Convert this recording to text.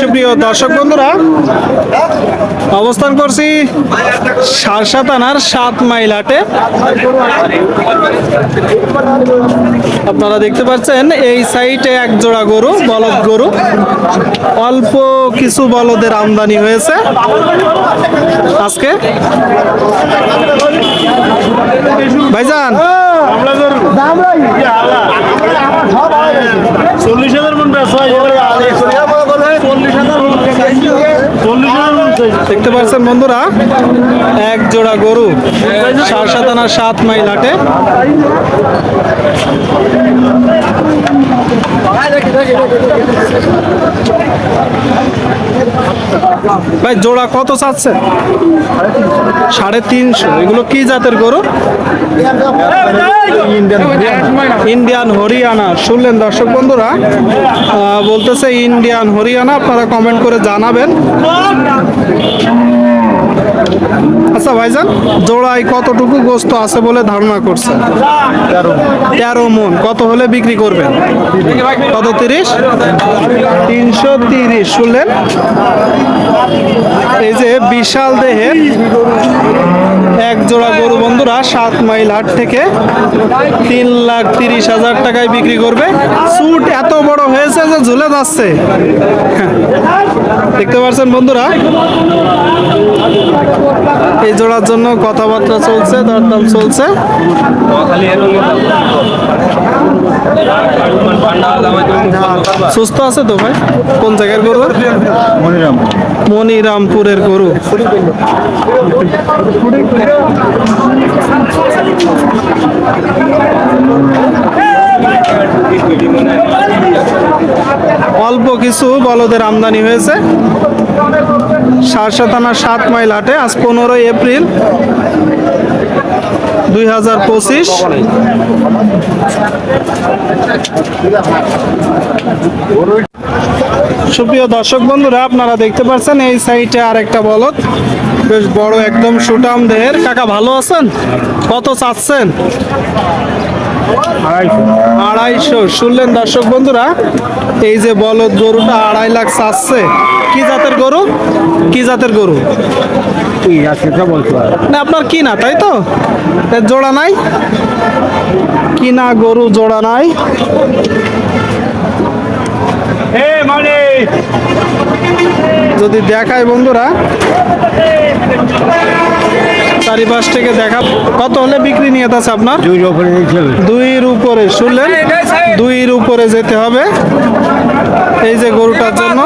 সুপ্রিয় দর্শক বন্ধুরা, অবস্থান করছি সারসা থানার সাত মাইল হাটে। আপনারা দেখতে পাচ্ছেন, এই সাইটে এক জোড়া গরু, বলদ গরু। অল্প কিছু বলদের আমদানি হয়েছে আজকে। ভাইজান চল্লিশ হাজার মন বেচা হয় চল্লিশ হাজার চল্লিশ হাজার মন চাই। দেখতে পাচ্ছেন বন্ধুরা এক জোড়া গরু সাত আনা সাত মাইল হাটে। ভাই, জোড়া কত চাচ্ছে? সাড়ে তিনশো। এগুলো কি জাতের গরু? ইন্ডিয়ান হরিয়ানা। শুনলেন দর্শক বন্ধুরা বলতেছে ইন্ডিয়ান হরিয়ানা, আপনারা কমেন্ট করে জানাবেন। আচ্ছা ভাইজান জোড়ায় কতটুকু গোস্ত আছে বলে ধারণা করছেন? তেরো মন। কত হলে বিক্রি করবেন? কত তিরিশ? তিনশো তিরিশ শুনলেন? এই যে বিশাল দেহের এক জোড়া গরু বন্ধুরা সাত মাইল হাট থেকে তিন লাখ তিরিশ হাজার টাকায় বিক্রি করবে। স্যুট এত বড় হয়েছে যে ঝুলে যাচ্ছে। দেখতে পাচ্ছেন বন্ধুরা? এই জোড়ার জন্য কথাবার্তা চলছে, দরদাম চলছে। সুস্থ আছে তো ভাই? কোন জায়গার গরু? মনিরামপুরের গরু। অল্প কিছু বলদের আমদানি হয়েছে। সারসা থানার সাত মাইল হাটে আজ পনেরোই এপ্রিল দুই হাজার পঁচিশ। সুপ্রিয় দর্শক বন্ধুরা, আপনারা দেখতে পাচ্ছেন এই সাইডে আর একটা বলদ। বেশ বড় একদম সুটাম দেহের কাকা, ভালো আছেন? কত চাচ্ছেন? আড়াইশো। শুনলেন দর্শক বন্ধুরা এই যে বলদ গরুটা আড়াই লাখ চাচ্ছে কি জাতের গরু? কি জাতের গরু? না আপনার কি না তাই তো? জোড়া নাই? কিনা গরু জোড়া নাই? যদি দেখায় বন্ধুরা। তারই পাশ থেকে দেখা কত হলে বিক্রি নিয়ে আছে আপনার? দুইয়ের উপরে দুইর উপরে শুনলেন? দুইয়ের উপরে যেতে হবে। এই যে গরুটার জন্য।